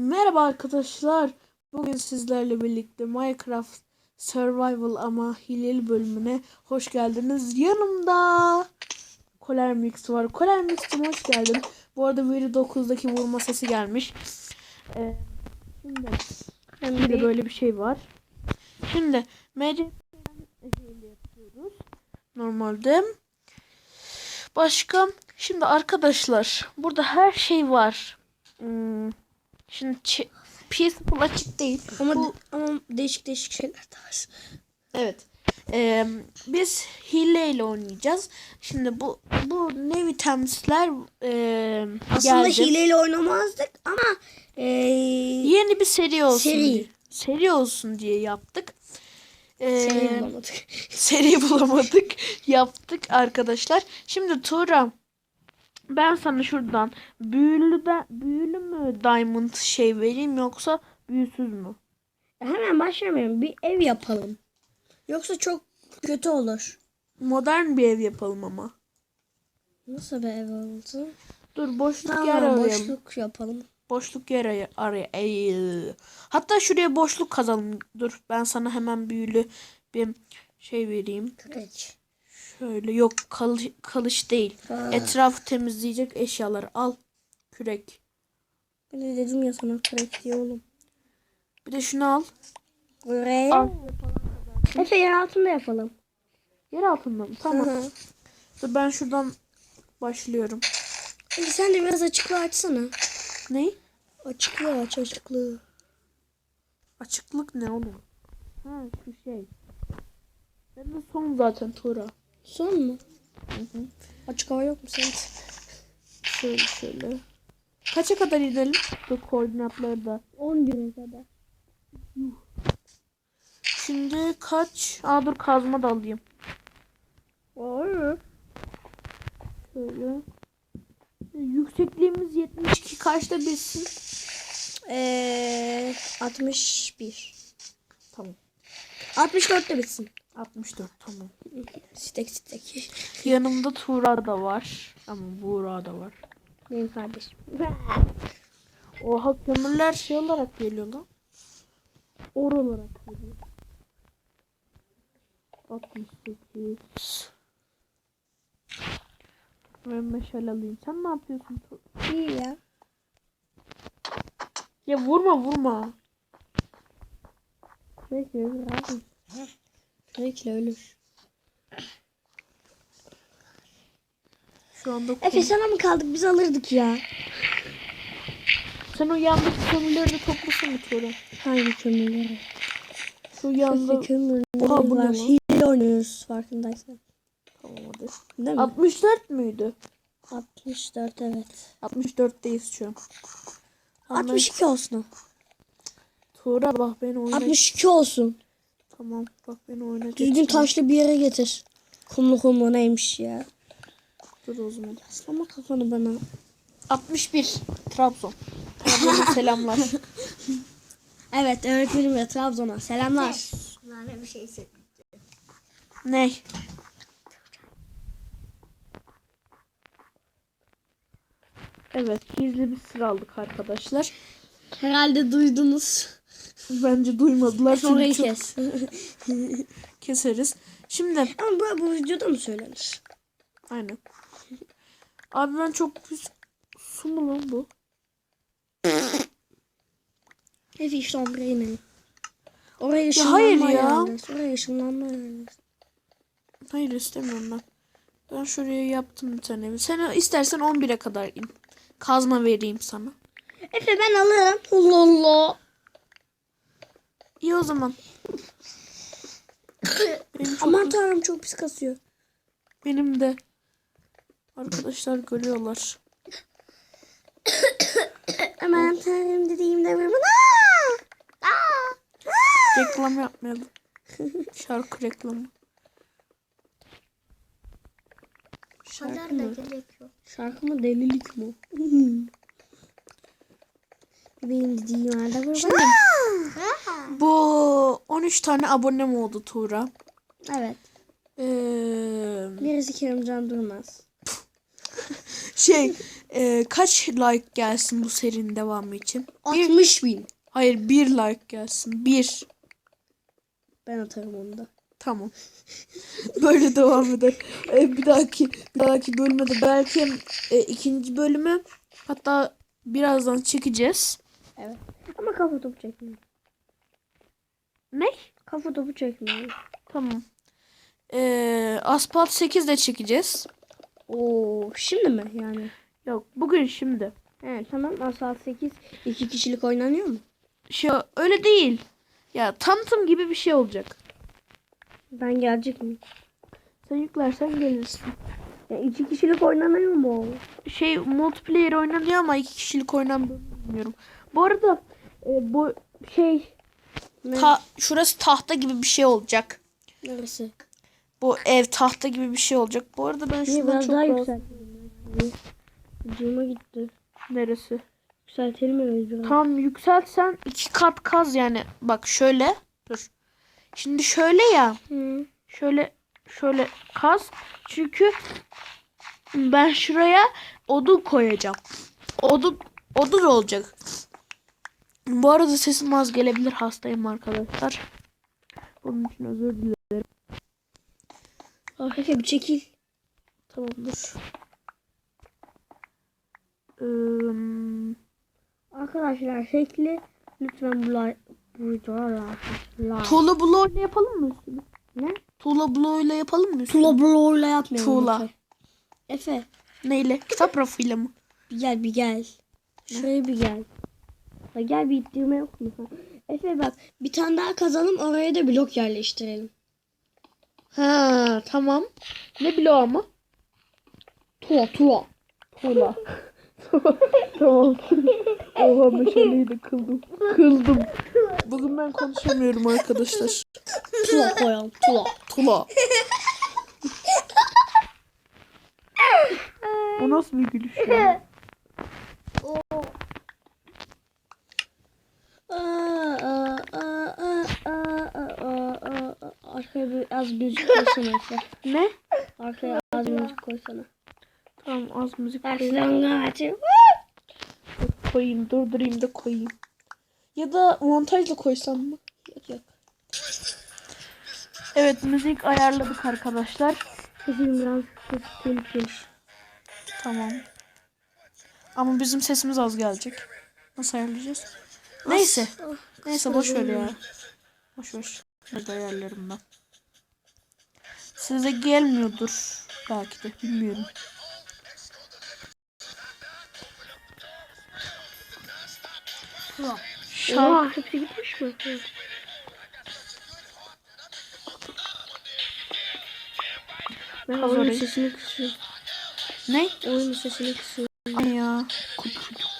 Merhaba arkadaşlar. Bugün sizlerle birlikte Minecraft Survival ama hileli bölümüne hoş geldiniz. Yanımda Koler Mix var. Koler Mix'cim hoş geldin. Bu arada Veri 9'daki vurma sesi gelmiş. Ee, şimdi bir de böyle bir şey var. Şimdi MC yapıyoruz. Normalde. Başka şimdi arkadaşlar burada her şey var. Hmm, Şimdi peaceful açık değil. Ama, Bu- ama değişik değişik şeyler de var. evet. Ee, biz hileyle oynayacağız. Şimdi bu bu nevi temsiller ee, Aslında geldi. hileyle oynamazdık ama eee, Yeni bir seri olsun Seri. diye. Seri olsun diye yaptık. Ee, seri bulamadık. seri bulamadık. Yaptık arkadaşlar. Şimdi Tuğra ben sana şuradan büyülü de büyülü mü diamond şey vereyim yoksa büyüsüz mü? Hemen başlamayalım. Bir ev yapalım. Yoksa çok kötü olur. Modern bir ev yapalım ama. Nasıl bir ev olsun? Dur boşluk yer Tamam arayalım. boşluk yapalım. Boşluk yer araya. araya. Ey. Hatta şuraya boşluk kazalım. Dur ben sana hemen büyülü bir şey vereyim. Kıraç. Şöyle yok kalış, kalış değil. Ha. Etrafı temizleyecek eşyalar al. Kürek. Ben de dedim ya sana kıraç diye oğlum. Bir de şunu al. Buraya. Al. Efe yer altında yapalım. Yer altında mı? Tamam. Hı hı. Dur ben şuradan başlıyorum. Efe sen de biraz açıklığı açsana. Ney? Açıklığı aç açıklığı. Açıklık ne oğlum? Ha şu şey. Ben de son zaten Tuğra. Son mu? Hı hı. Açık hava yok mu senin? Şöyle şöyle. Kaça kadar inelim? Dur koordinatları da. 11'e kadar. Şimdi kaç? Aa dur kazma da alayım. Olur. Şöyle. Yüksekliğimiz 72 kaçta bilsin? Ee, 61. Tamam. 64'te bitsin. 64 tamam. Stek stek. Yanımda Tuğra da var. Ama Buğra da var. Benim kardeşim. Oha kömürler şey olarak geliyor lan. Or olarak geliyor. 68. Ben meşale alayım. Sen ne yapıyorsun? İyi ya. Ya vurma vurma. Peki abi. Peki ölür. Şu anda Efe sana mı kaldık biz alırdık ya. Sen o yandaki kömürleri de toplasana Tuğra. Hangi kömürleri? Şu yanda. Efe kömürleri Oha, bu ne lan? Hile oynuyoruz farkındaysan. Tamam hadi. Değil mi? 64 müydü? 64 evet. 64'teyiz şu an. Ama 62 olsun. Tuğra bak beni oyuna... 62 olsun. Tamam bak beni oyuna Düzgün taşlı bir yere getir. Kumlu kumlu neymiş ya. Dur o zaman. Aslama kafanı bana. 61 Trabzon. Trabzon'a selamlar. Evet öğretmenim ve Trabzon'a selamlar. Bana bir şey ne? Evet gizli bir sıra aldık arkadaşlar. Herhalde duydunuz. Bence duymadılar. Çünkü çok kes. keseriz. Şimdi Ama bu, bu videoda mı söylenir? aynen. Abi ben çok pis su mu lan bu? Efe işte ombrayı ne? Oraya Ya hayır ışınlanma ya. yalnız. Oraya ışınlanma. Hayır istemiyorum ben. Ben şuraya yaptım bir tane evi. Sen istersen 11'e kadar in. Kazma vereyim sana. Efe ben alırım. Allah Allah. İyi o zaman. Benim, çok- Aman tanrım çok pis kasıyor. benim de. Arkadaşlar görüyorlar. Aman tanrım dediğimde vurma. Reklam yapmayalım. Şarkı reklamı. gerek yok. Şarkı mı delilik mi? Dediğim yerde vurma. Bu 13 tane abonem oldu Tuğra. Evet. Ee, Birisi Kerimcan Durmaz. şey e, kaç like gelsin bu serinin devamı için? 60 bin. Hayır bir like gelsin. Bir. Ben atarım onu da. Tamam. Böyle devam eder. E, bir dahaki bir dahaki bölümde de belki e, ikinci bölümü hatta birazdan çekeceğiz. Evet. Ama kafa topu çekmeyin. Ne? Kafa topu çekmeyin. Tamam. E, Asphalt 8 de çekeceğiz. Oo, şimdi mi yani? Yok bugün şimdi. He tamam. Asal 8 iki kişilik oynanıyor mu? Şey öyle değil. Ya tanıtım gibi bir şey olacak. Ben gelecek miyim? Sen yüklersen gelirsin. Ya iki kişilik oynanıyor mu? Şey multiplayer oynanıyor ama iki kişilik oynandığını bilmiyorum. Bu arada e, bu şey ta, şurası tahta gibi bir şey olacak. Neresi? Bu ev tahta gibi bir şey olacak. Bu arada ben Niye biraz çok daha yükseltelim? Cıma gitti. Neresi? Yükseltelim mi biraz? Tam yükseltsen iki kat kaz yani. Bak şöyle. Dur. Şimdi şöyle ya. Hı. Şöyle şöyle kaz. Çünkü ben şuraya odun koyacağım. Odun odun olacak. Bu arada sesim az gelebilir. Hastayım arkadaşlar. Bunun için özür dilerim. Ah, Efe bir çekil. Tamam dur. Ee, Arkadaşlar şekli lütfen bu like tuğla bloğuyla yapalım mı üstünü? Ne? Tuğla bloğuyla yapalım mı üstünü? Tuğla bloğuyla yapmayalım. Tuğla. Efe. Efe Neyle? Kitap rafıyla mı? bir gel bir gel. Şöyle bir gel. Ya gel bir ittirme yok mu? Efe bak bir tane daha kazalım oraya da blok yerleştirelim. Ha tamam. Ne bloğu ama? Tuğla tuğla. Tuğla. tamam. Oha meşaleyi de kıldım. Kıldım. Bugün ben konuşamıyorum arkadaşlar. Tuğla koyalım tuğla. Tula. Bu nasıl bir gülüş ya? Aa, aa, aa, aa, aa, aa, aa, aa. Arkaya bir az müzik koysana Efe. Ne? Arkaya az müzik koysana. Tamam az müzik. Başlangıç. koyayım. Durdurayım da koyayım. Ya da montajla koysam mı? Yok yok. Evet müzik ayarladık arkadaşlar. Sesim biraz tehlikeli. Tamam. Ama bizim sesimiz az gelecek. Nasıl ayarlayacağız? Neyse. Neyse boş ver ya. Boş ver. Burada ayarlarım ben. Size gelmiyordur. Belki de bilmiyorum. Şarkı. Oha hepsi gitmiş mi? Ben oyunun sesini kısıyorum. Ne? Oyunun sesini kısıyorum. Ay ya. Kut kut.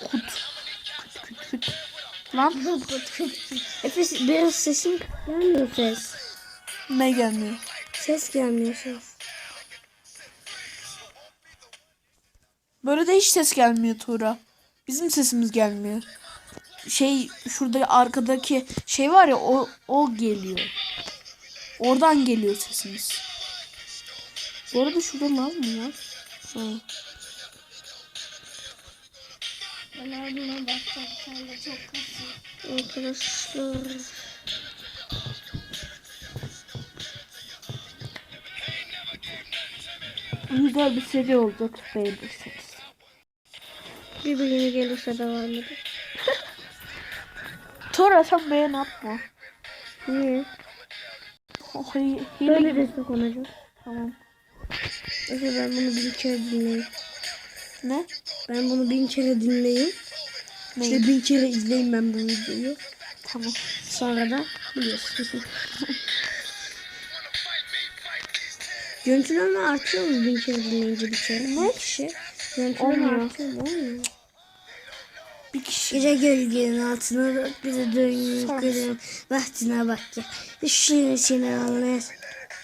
Lan Efe biraz sesin gelmiyor ses. ne gelmiyor? Ses gelmiyor ses. Böyle de hiç ses gelmiyor Tuğra. Bizim sesimiz gelmiyor. Şey şurada arkadaki şey var ya o o geliyor. Oradan geliyor sesimiz. Bu arada şurada lan mı? Ha. Ben abime bakacağım. Sen de çok kasın. Arkadaşlar. Güzel bir seri olacak beğenirsiniz. Bir bölümü gelirse devam edelim. Tuğra sen beğen atma. Niye? Oh, hi- hile Böyle destek olacak. Tamam. Efe ben bunu bin kere dinleyeyim. Ne? Ben bunu bin kere dinleyeyim. Ne? İşte bin kere izleyeyim ben bu videoyu. Tamam. Sonra da biliyorsun. Görüntüleme artıyor mu bin kere dinleyince bir kere? Ne? Kişi. Görüntüleme artıyor mu? Olmuyor. Bir kişi. Gece gölgenin altına bak bir de dönüyor görüyorum. Vaktine bak ya. Düşünün seni anlayır.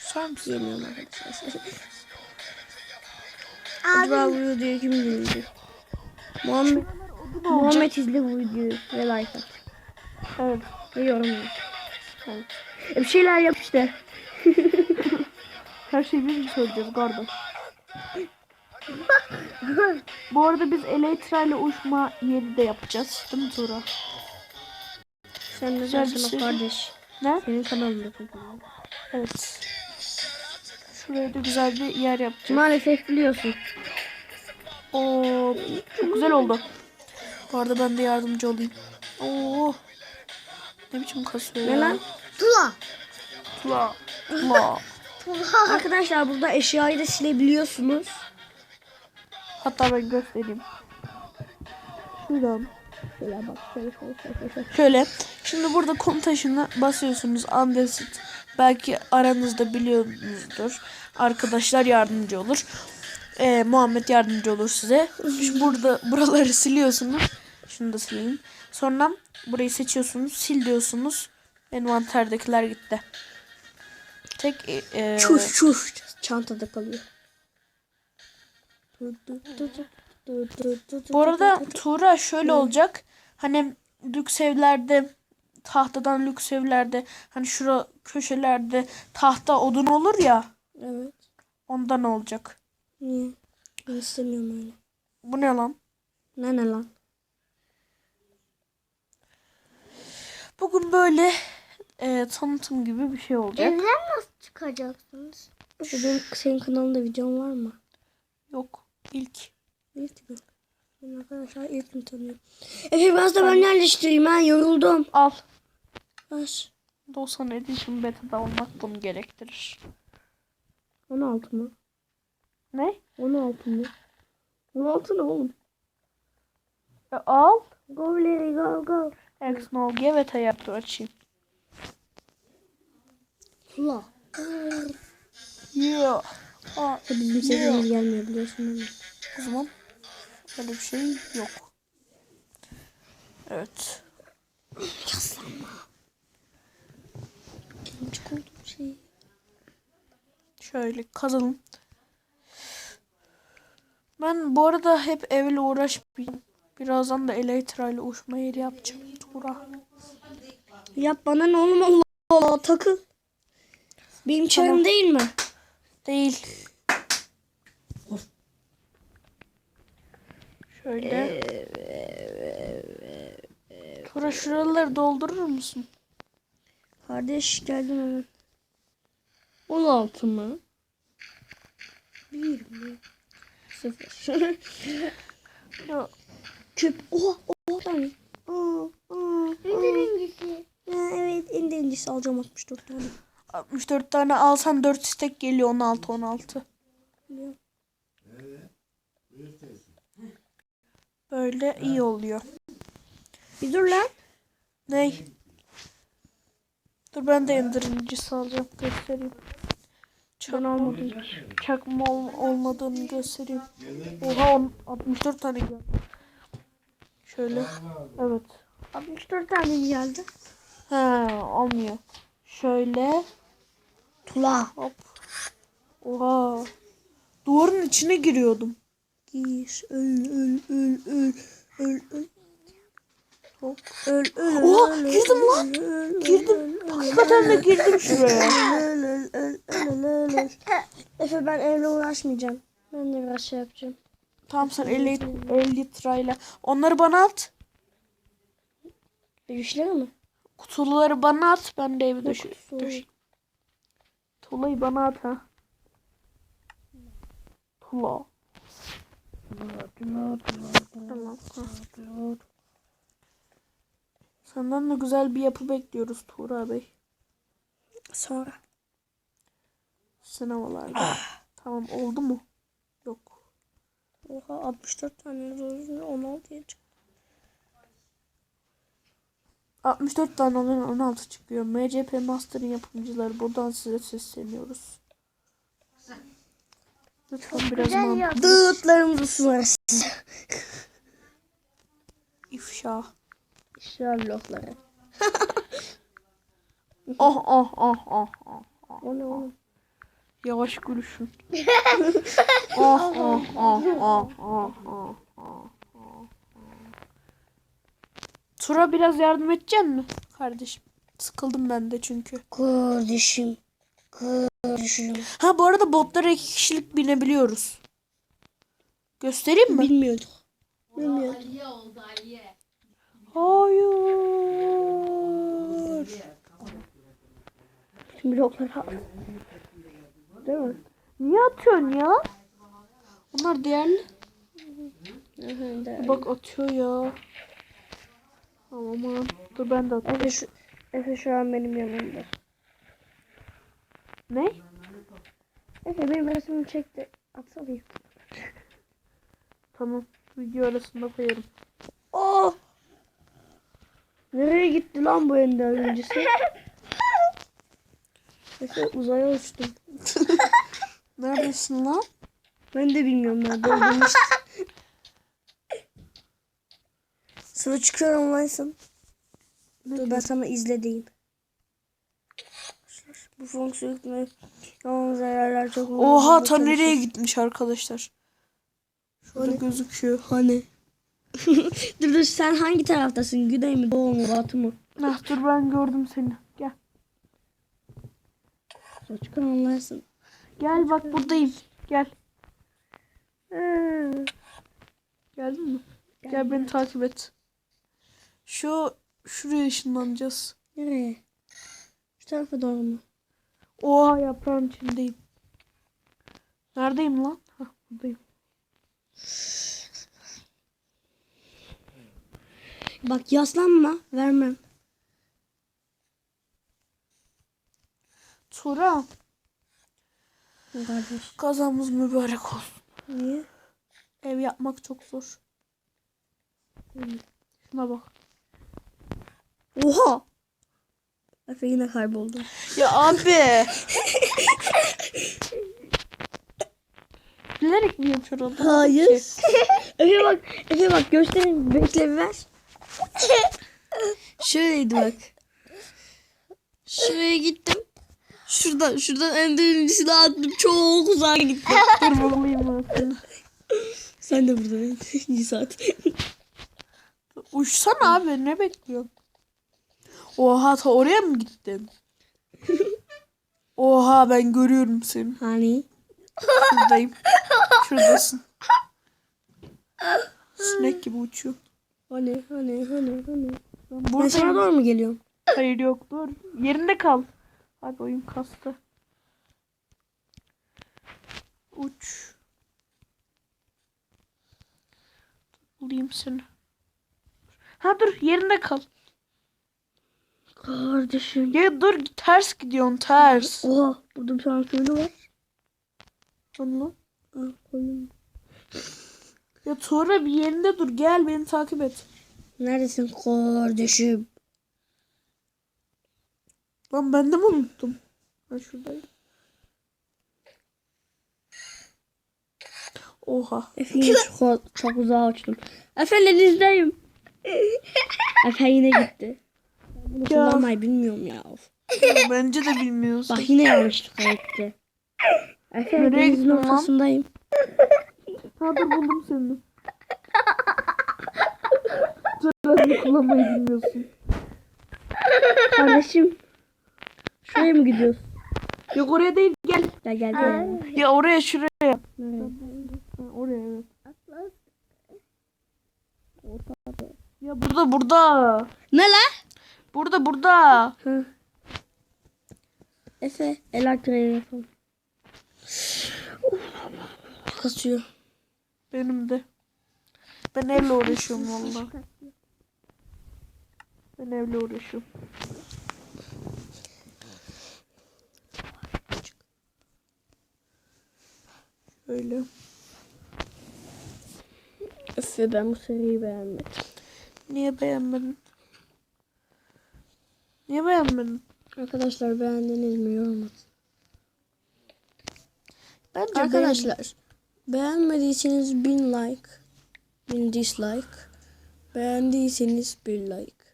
Sağ mısın? Yemiyorum arkadaşlar. Acaba bu videoyu kim dinleyecek? Muhammed, Muhammed izle bu videoyu ve like at. Evet. Ve yorum yap. Evet. E bir şeyler yap işte. Her şeyi biz mi söyleyeceğiz kardeş? Bu arada biz Elytra ile uçma yeri de yapacağız. Değil mi Tuğra? Sen ne dersin şey. kardeş? Ne? Senin kanalında. Evet. Şuraya da güzel bir yer yapacağız. Maalesef biliyorsun. Oo, çok güzel oldu. Bu arada ben de yardımcı olayım. Oo. Ne biçim kasıyor Ne ya? lan? Tula. Tula. Tula. Arkadaşlar burada eşyayı da silebiliyorsunuz. Hatta ben göstereyim. Şuradan. Şöyle bak. Şöyle şöyle şöyle. şöyle. Şöyle. Şimdi burada kom taşına basıyorsunuz. Andesit. Belki aranızda biliyorsunuzdur. Arkadaşlar yardımcı olur. Ee, Muhammed yardımcı olur size. Şu burada buraları siliyorsunuz. Şunu da sileyim. Sonra burayı seçiyorsunuz. Sil diyorsunuz. Envanterdekiler gitti. Tek e, e, Çuş çuş. Çantada kalıyor. Bu arada Tuğra şöyle olacak. Hani lüks evlerde tahtadan lüks evlerde hani şura köşelerde tahta odun olur ya Evet. ondan olacak. Niye? Ben istemiyorum öyle. Bu ne lan? Ne ne lan? Bugün böyle e, tanıtım gibi bir şey olacak. Evden nasıl çıkacaksınız? Benim, senin kanalında videon var mı? Yok ilk. İlk mi? Ben arkadaşlar ilk mi tanıyorum? Efe biraz da ben yerleştireyim ha yoruldum. Al. Ver. 90 Edition Beta'da olmak bunu gerektirir. 16 mı? Ne? 16 mı? 16 ne oğlum? E, al. Go Larry go go. Exnology Beta yaptı açayım. Fla. Yeah. Aa, Bizim sesimiz gelmiyor biliyorsun değil o zaman öyle bir şey yok. Evet. Küçük olduğum şey. Şöyle kazalım. Ben bu arada hep evle uğraşmayayım. Birazdan da Elytra ile uçma yeri yapacağım. Tuğra. Yap bana ne oğlum Allah Allah takıl. Benim çarım Tamam. değil mi? Değil. Şöyle. Tuğra şuraları doldurur musun? Kardeş geldim hemen. 16 mı? 1 mi? 0. Ya, Küp. Oha. Aa, aa, Birincisi. aa. Evet en birincisi alacağım 64 tane. 64 tane alsan 4 istek geliyor 16 16. Biliyorum. Böyle iyi oluyor. Bir dur lan. Ney? Dur ben de indirincisi alacağım göstereyim. Ben almadım. Çakma ol- olmadığını göstereyim. Oha on, 64 tane geldi. Şöyle. Evet. 64 tane mi geldi? He olmuyor. Şöyle. Tula. Hop. Oha. Duvarın içine giriyordum. Gir. Öl öl öl öl. Öl öl. Hop. Öl öl. Oha, girdim lan. Girdim. Hakikaten de girdim şuraya. Efe ben evle uğraşmayacağım. Ben de biraz şey yapacağım. Tamam sen 50, 50 litrayla. Onları bana at. Güçleri mi? Kutuları bana at. Ben de evi döş döş. Tulayı bana at ha. Tula. Tamam. Senden de güzel bir yapı bekliyoruz Tuğra Bey. Sonra. Sınavlarda. tamam oldu mu? Yok. Oha 64 tane zorunlu 16'ya çıktı. 64 tane olan 16 çıkıyor. MCP Master'ın yapımcıları buradan size sesleniyoruz. Lütfen biraz mantıklı yapmış. Dağıtlarımızı sunarız. ifşa. Sherlockları. Oh oh oh oh oh. O ne oğlum? Yavaş gülüşün. oh oh oh oh oh oh oh. Tura biraz yardım edecek mi kardeşim? Sıkıldım ben de çünkü. Kardeşim. Kardeşim. Ha bu arada botlara iki kişilik binebiliyoruz. Göstereyim mi? Bilmiyorduk. Bilmiyorduk. Hayır. Şimdi blokları al. Değil mi? Niye atıyorsun ya? Bunlar değerli. Bak atıyor ya. Aman dur ben de atayım. Efe şu, Efe şu an benim yanımda. Ne? Efe benim resmimi çekti. Atsana. Tamam. Video arasında koyarım. Oh! Nereye gitti lan bu ender öncesi? Efe uzaya uçtum. Neredesin lan? Ben de bilmiyorum nerede olduğumu. Sana çıkıyorum varsın. Dur ben sana izle diyeyim. Bu fonksiyonu yalnız ayarlar çok Oha ta nereye gitmiş arkadaşlar? Şurada Hani? gözüküyor. Hani? dur dur sen hangi taraftasın? Güney mi? Doğu mu? Batı mı? Ah dur ben gördüm seni. Gel. Çıkar anlarsın. Gel bak buradayım. Gel. Ee, Geldin mi? Gel beni takip et. Şu şuraya ışınlanacağız. Nereye? Şu tarafa doğru mu? Oha yaprağın içindeyim. Neredeyim lan? Hah buradayım. Bak yaslanma. Vermem. Tura Kardeş. kazamız mübarek olsun. Niye? Ev yapmak çok zor. Şuna bak. Oha! Efe yine kayboldu. Ya abi. Bilerek mi yapıyor adam? Hayır. Efe bak, Efe bak göstereyim. Bekle bir ver. Şöyleydi bak. Şuraya gittim. Şuradan, şuradan en derincisine attım. Çok uzağa gittim. Dur bulayım ben. Sen de burada en saat. Uçsana abi ne bekliyorsun? Oha ta oraya mı gittin? Oha ben görüyorum seni. Hani? Şuradayım. Şuradasın. Sinek gibi uçuyor. Hani, hani, hani, hani. Ben Ben sana buradayım. doğru mu geliyorum? Hayır yok dur. Yerinde kal. Abi oyun kastı. Uç. Bulayım seni. Ha dur yerinde kal. Kardeşim. Ya dur ters gidiyorsun ters. Oha, burada bir tane köylü var. Ah, koyun. Ya Tuğra bir yerinde dur gel beni takip et. Neredesin kardeşim? Lan ben de mi unuttum? Ben şuradayım. Oha. Efe yine çok, çok uzağa uçtum. Efe denizdeyim. Efe yine gitti. Bunu Ya. kullanmayı bilmiyorum ya. Of. Bence de bilmiyorsun. Bak yine yanlışlıkla gitti. Efe Nereye denizin ortasındayım. Ha dur buldum seni. Sen kullanmayı bilmiyorsun. Kardeşim. Şuraya mı gidiyorsun? Yok oraya değil gel. Gel gel gel. Ya oraya şuraya. Ha, oraya evet. Ya burada burada. Ne la? Burada burada. Ha. Efe elektriği yapalım. Kasıyor. Benim de. Ben evle uğraşıyorum valla. Ben evle uğraşıyorum. Öyle. Efe ben bu seriyi beğenmedim. Niye beğenmedin? Niye beğenmedin? Arkadaşlar beğendiniz mi yorum atın. Bence. Arkadaşlar beğenmediyseniz bin like, bin dislike. Beğendiyseniz bir like.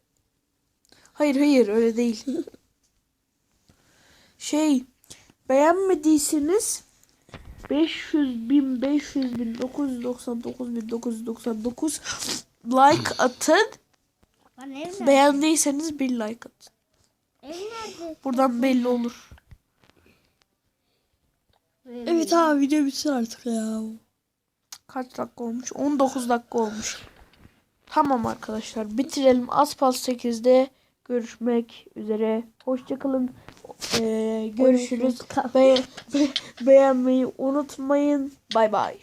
Hayır hayır öyle değil. şey beğenmediyseniz 500 bin 500 bin 999 bin 999 like atın. Lan ev nerede? Beğendiyseniz bir like atın. Ev nerede? Buradan belli olur. Evet abi video bitsin artık ya. Kaç dakika olmuş? 19 dakika olmuş. Tamam arkadaşlar bitirelim. Aspas 8'de görüşmek üzere. Hoşçakalın. Ee, görüşürüz. Be- be- beğenmeyi unutmayın. Bay bay.